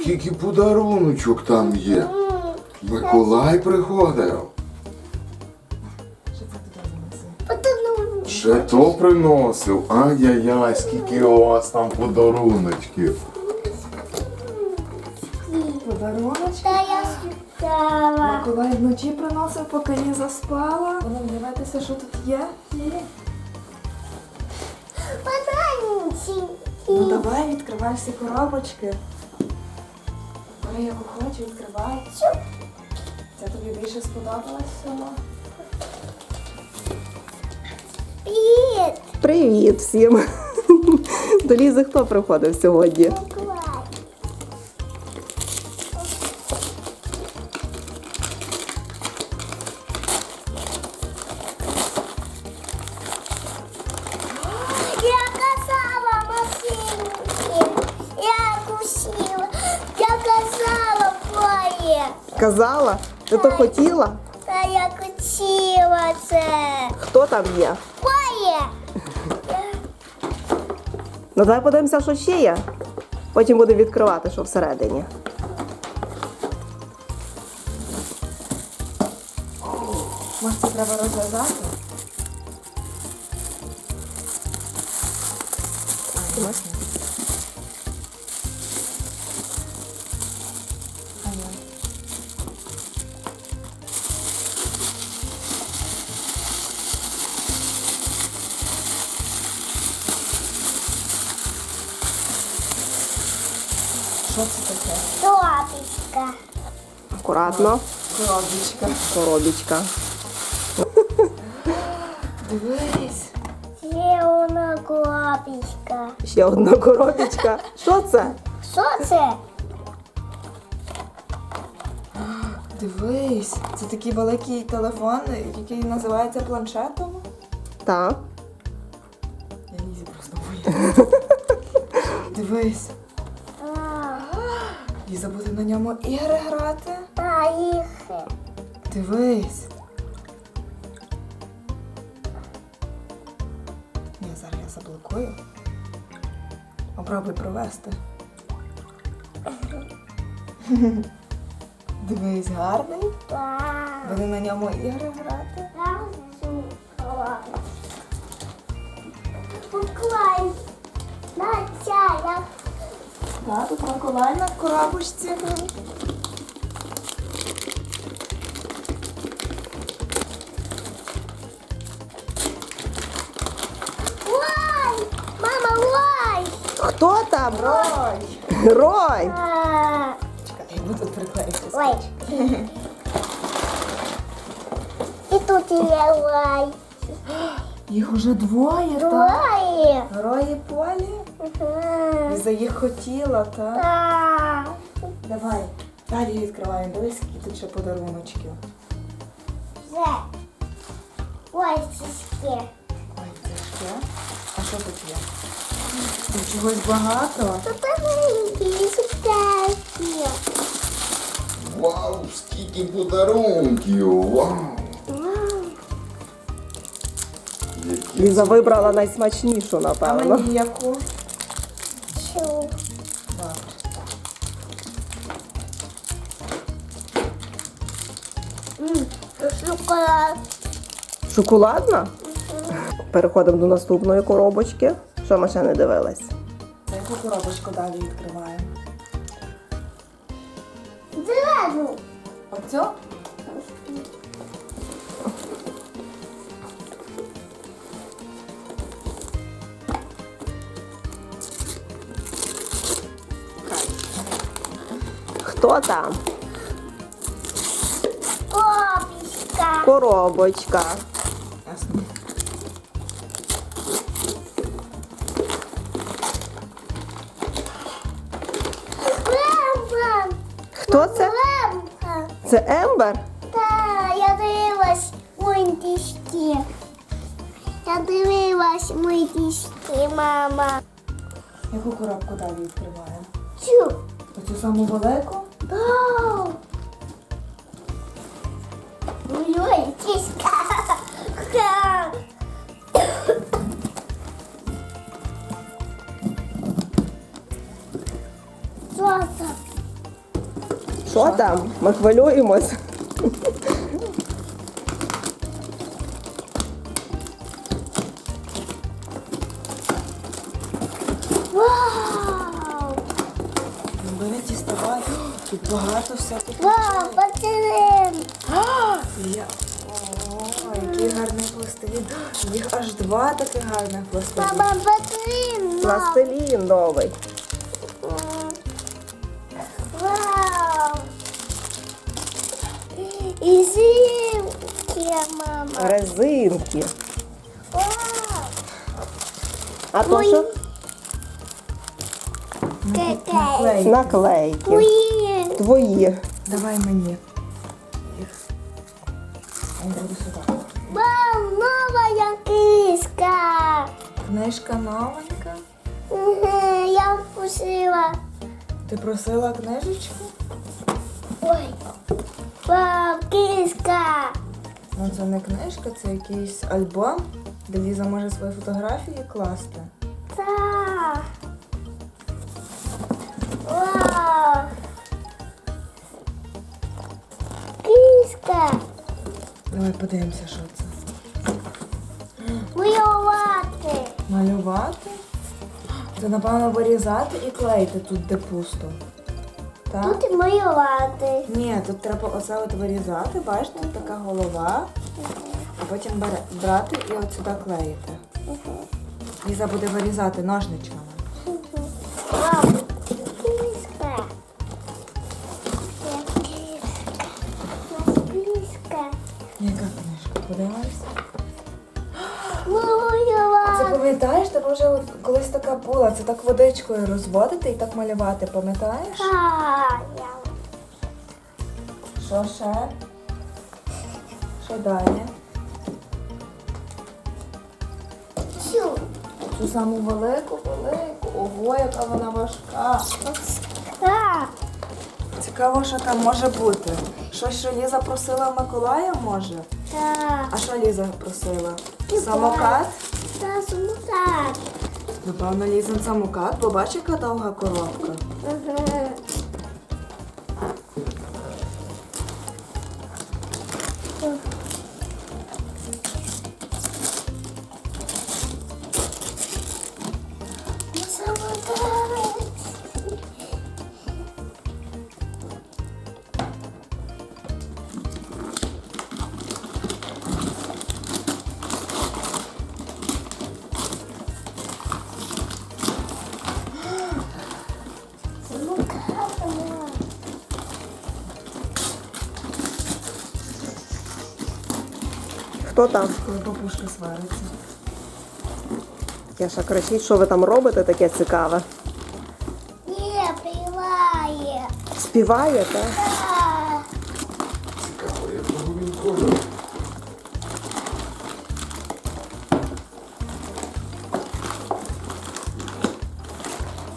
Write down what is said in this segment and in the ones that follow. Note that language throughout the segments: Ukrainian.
скільки подаруночок там є. Миколай приходив. Ще то приносив. Ай-яй-яй, скільки у вас там подаруночків. Подаруночки. Миколай вночі приносив, поки я заспала. Будемо дивитися, що тут є. Ну давай, відкривай всі коробочки. Бери яку хочу, відкривай. Це тобі більше сподобалось? Привіт. Привіт всім! До Лізи хто приходив сьогодні? Ти то хотіла? Та я хотіла це. Хто там є? Твоє. Ну давай подивимося, що ще є. Потім будемо відкривати, що всередині. Може, це треба розв'язати? Акуратно. Коробочка. Коробічка. Дивись. Ще одна клапічка. Ще одна коробічка. Що це? Що це? Дивись, це такий великий телефон, який називається планшетом. Так. Я Лізі просто боюсь. Дивись, Ліза буде на ньому ігри грати. Та їх. Дивись. Ні, зараз я заблокую. Попробуй провести. Дивись, гарний. Буде на ньому ігри грати. Поклай. На чая. Так, тут Миколай на коробочці. Ой! Мама, ой! Хто там? Ой! Рой! А, Чекай, я буду тут приклеїти. Ой. І тут є ой. Їх уже двоє, так? Ой. Герої полі. Мгм. Ліза їх хотіла, так? Так. Давай, далі відкриваємо. Дивись, скільки тут ще подаруночків. Вже. Ой, це ще. А що тут є? Тут чогось багато. Тут маленькі. Вау, скільки подарунків! Вау! Які Ліза вибрала найсмачнішу, А напевно. мені яку? Чу. Добре. М, Шоколад. Шоколадна? Переходимо до наступної коробочки. Що ми ще не дивились? Це яку коробочку далі відкриваємо? Зелену. Оцю? Хто там? Коробочка. Ясно. Лемка. Хто це? Лемка. Це Ембер? Та, я дивилась мої тішки. Я дивилась мої тішки, мама. Яку коробку далі відкриваємо? Чу. Оцю саму велику? Вау. Ой-ой, це? Що там? Ми хвилюємось. Гарних пластиліни. Мама, пластилин! Пластилін новий. Вау! І зимки, мама. Резинки. Вау! А то що? Какая? Наклейки. Твої. Давай мені. Книжка новенька. Мгм, Я вкусила. Ти просила книжечку? Ой. Вау, киска. Ну це не книжка, це якийсь альбом, де Ліза може свої фотографії класти. Так. Вау. Давай подивимося, що це. Малювати. Малювати. Це, напевно, вирізати і клеїти тут, де пусто. Так? Тут і малювати. Ні, тут треба оце от вирізати, бачите, тут така голова, а потім бере- брати і от сюди клеїти. Ліза буде вирізати ножничками. Вау. Колись це так водичкою розводити і так малювати, пам'ятаєш? Так. Що ще? Що далі? Чу. Цю саму велику, велику. Ого, яка вона важка. Так. Цікаво, що там може бути. Щось, що Ліза просила Миколая, може? Так. А що Ліза просила? Самокат? Та сумка. Напевно, Лізин самокат, бо бачиш, яка довга коробка. Ага. Хто там? Коли папушка свариться. Яша кричить, що ви там робите таке цікаве. Не, пиває. Співаєте? Так. Цікаво, якого він кольору?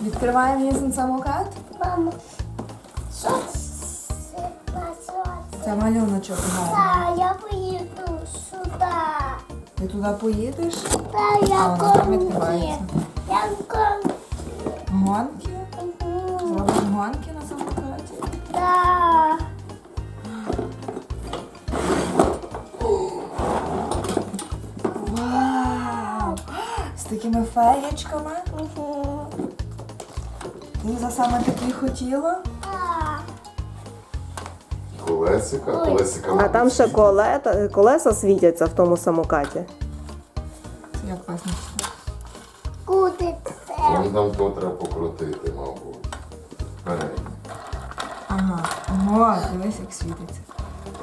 Відкриваємо Лізин самокат. Мама, що це? Це малюночок гарний. Та, я поїду. Ти туди поїдеш? Та, А, я відкривається. Я гонки. Гонки? Мгм. Зробимо гонки на самокаті. Та. Вау! З такими феєчками. Мгм. Ліза саме такі хотіла. Колесика, колесика. А там ще колета, колеса світяться в тому самокаті. Це як знайшли? Куди це? Вон там то треба покрутити, мабуть. Ага. Ого, дивись, як світиться.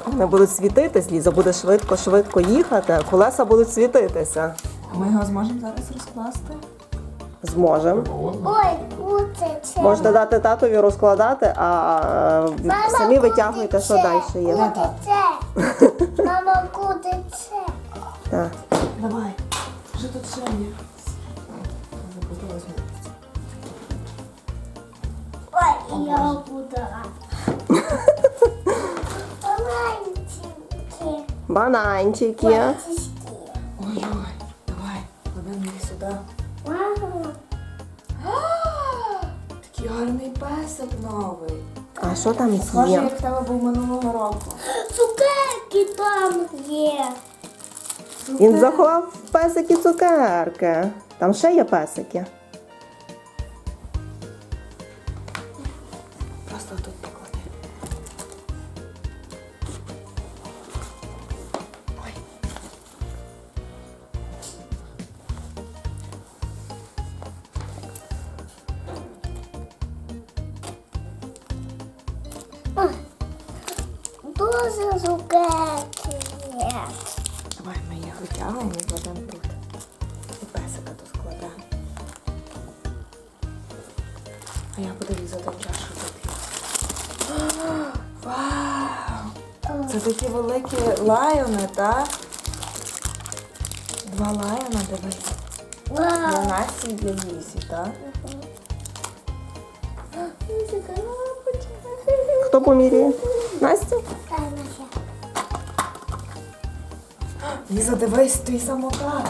Вони будуть світитись, Ліза буде швидко-швидко їхати, а колеса будуть світитися. Ми його зможемо зараз розкласти? Зможемо. Ой, це? Можете дати татові розкладати, а е, Мама, самі куди витягуйте, що далі є. Куди це? Мама, куди це? Так. Давай. Що тут є? Ой, я буду. Маленькие. Бананчики. Песик новий. А що там Схоже, як в тебе був минулого року. Цукерки там є. Він заховав песики цукерки. Там ще є песики. Дуже цукерки є. Давай ми їх витягуємо і кладемо тут. І песика тут складаємо. А я за тим чашу тут. Вау! Це такі великі лайони, так? Два лайона, дивись. Для. Насті і для Лісі, так? Хто поміряє? Ліза, дивись, твій самокат.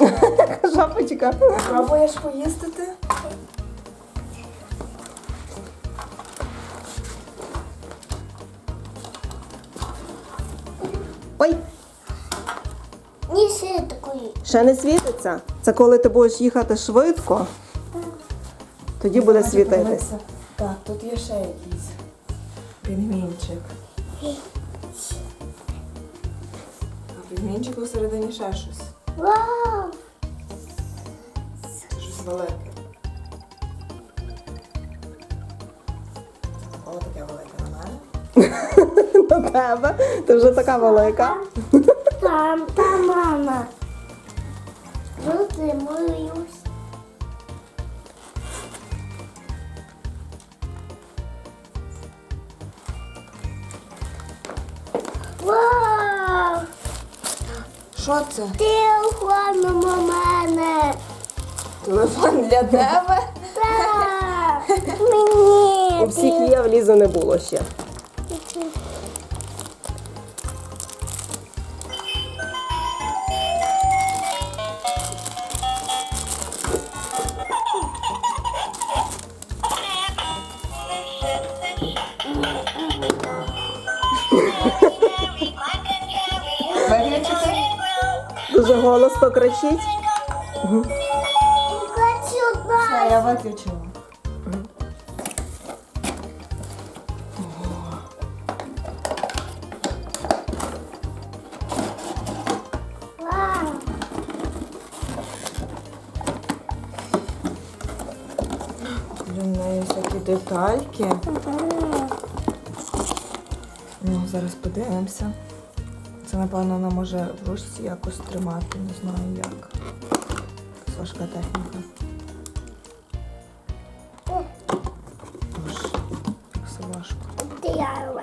Жабочка. Пробуєш поїздити? Ой, Ні, Неси такої. ще не світиться. Це коли ти будеш їхати швидко, тоді буде Давайте світитись. подивитися. Так, тут є ще якийсь пінгвінчик. А пінгвінчику всередині ще щось. Вау. Щось велике. О, таке велике на мене. На тебе. Ти вже така велика. Там, там мама. Люди моюсь. Що це? Телефон у мене. Телефон для тебе? Так. Мені. У всіх є, в Лізи не було ще. Виключити? Дуже голосно кричить. Хочу Все, я виключила. В неї всякі детальки. Ну, зараз подивимося. Це, напевно, вона може в ручці якось тримати, не знаю як. Важка техніка. Боже, як все важко. Диалога.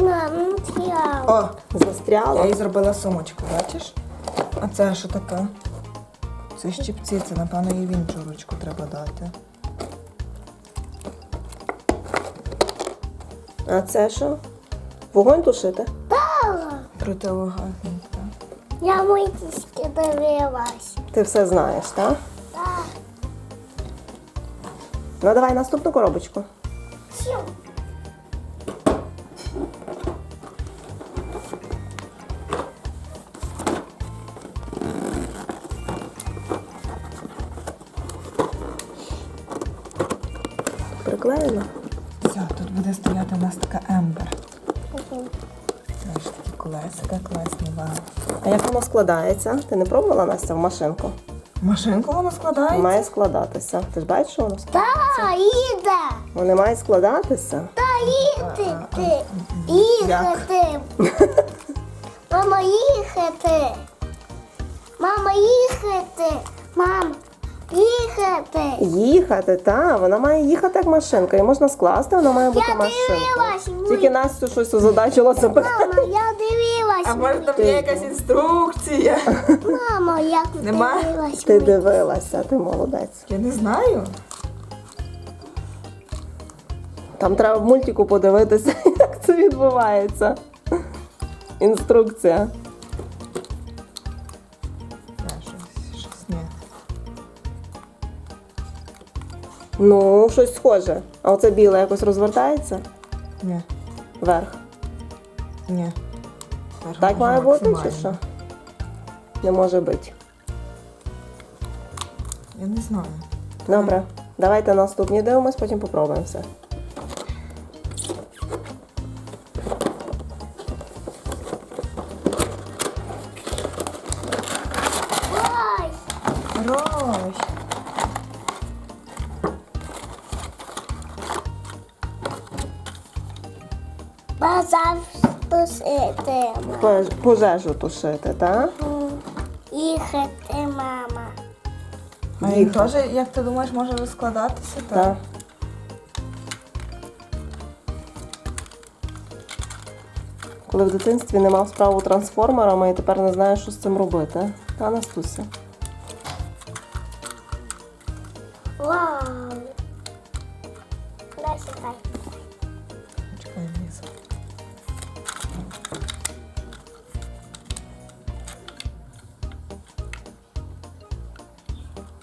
Мам. О! Застряла. Я їй зробила сумочку, бачиш? А це що таке? Це щипці, це, напевно, їй в іншу ручку треба дати. А це що? Вогонь тушити? Противогазник, так. Я мультики дивилась. Ти все знаєш, так? Так. Ну давай наступну коробочку. Сім. Колесика класні, вау. А як воно складається? Ти не пробувала Настя в машинку? Машинку воно складається? Має складатися. Ти ж бачиш, що воно? Та, їде. Воно має складатися. Та їдете. Їхати. Мама, їхати. Мама, їхати. Мам, їхати. Їхати, та вона має їхати як машинка. І можна скласти, вона має бути Я машинкою. дивилась. Тільки Настю щось озадачило себе. Мама, я дивилась. А може там є якась інструкція? Мамо, я Нема? дивилась. Ти дивилася, ти молодець. Я не знаю. Там треба в мультику подивитися, як це відбувається. Інструкція. Ну, щось схоже. А оце біле якось розвертається Ні, вверх. ні. Так має бути чи що? Не може бути. Я не знаю. Добре. Давайте наступні дивимось, потім попробуємо все. Ой, Рощ. Пожежу тушити, так? Їхати, мама. А він теж, як ти думаєш, може розкладатися? Так. Так. Коли в дитинстві не мав справу трансформерами і тепер не знає, що з цим робити. Та Настуся. Вау. Дай сідай. Чекай, Ліза.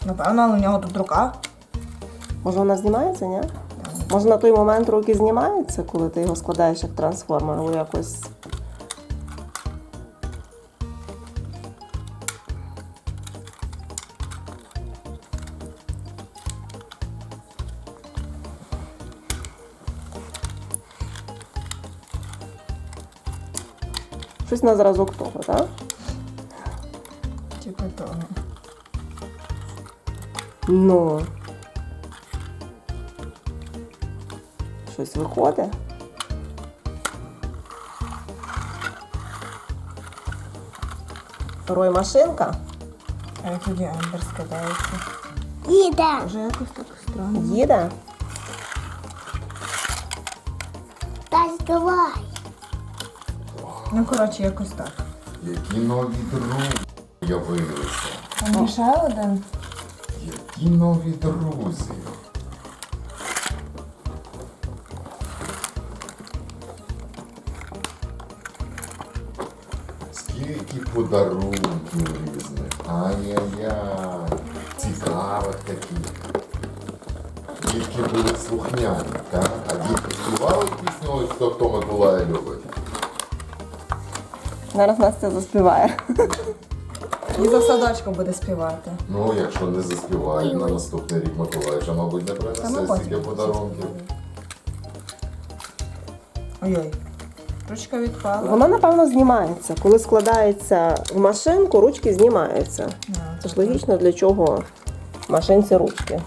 Напевно, але у нього тут рука. Може вона знімається, ні? Може на той момент руки знімаються, коли ти його складаєш як трансформер, або якось. Щось на зразок того, так? Типу того. Ну. Щось виходить. Рой машинка. А тоді Ембер скидається? Їде. Вже якось так странно. Їде. Дай давай. Ну, коротше, якось так. Які нові друзі з'явилися. Там ще один. Які нові друзі. Скільки подарунків різних. Ай-яй-яй. Цікавих таких. Дітки були слухняні, так? А дітки співали пісню хто хто Миколая любить. Зараз Настя заспіває. Ліза в садочку буде співати. Ну, якщо не заспівають на наступний рік Миколай, вже, мабуть, не принесе стільки подарунків. Ой-ой. Ручка відпала. Вона, напевно, знімається. Коли складається в машинку, ручки знімаються. А, Це ж логічно, для чого в машинці ручки.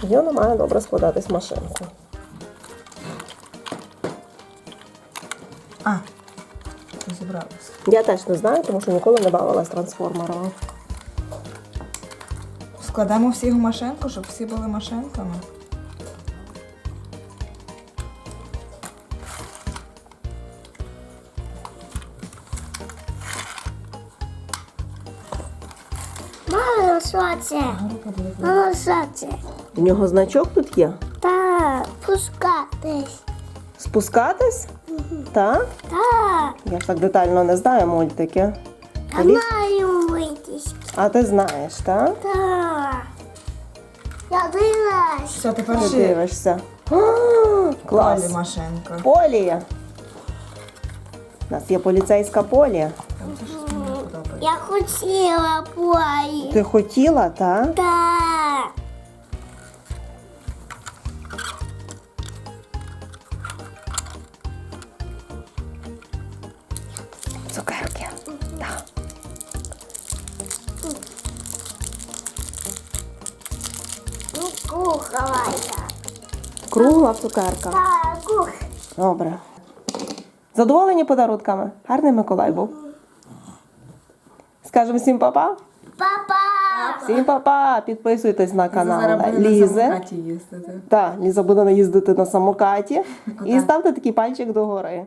Тоді вона має добре складатись в машинку. А, розібралася. Я теж не знаю, тому що ніколи не бавилась трансформерами. Складемо всіх в машинку, щоб всі були машинками. Мама, що це? Мама, що це? У нього значок тут є. Так, пускатись. Спускатись? Так? Так, Я ж так детально не знаю мультики. та Аліс? маю витязь. А ти знаєш, так? Так. Я дивилась. Все, тепер Ти ще дивишся. А, Клас. Полі машинка. Полія. У нас є поліцейська полія. Там це щось мені не подобається. Я хотіла пої. Ти хотіла, так? Так. Ну, я. Кругла цукерка. Кух. Добре. Задоволені подарунками? Гарний Миколай був. Скажемо всім па-па. Папа. Всім па-па. Підписуйтесь на канал Зараз буде на Лізи. самокаті їздити. Так, Ліза буде наїздити на самокаті. І ставте такий пальчик догори.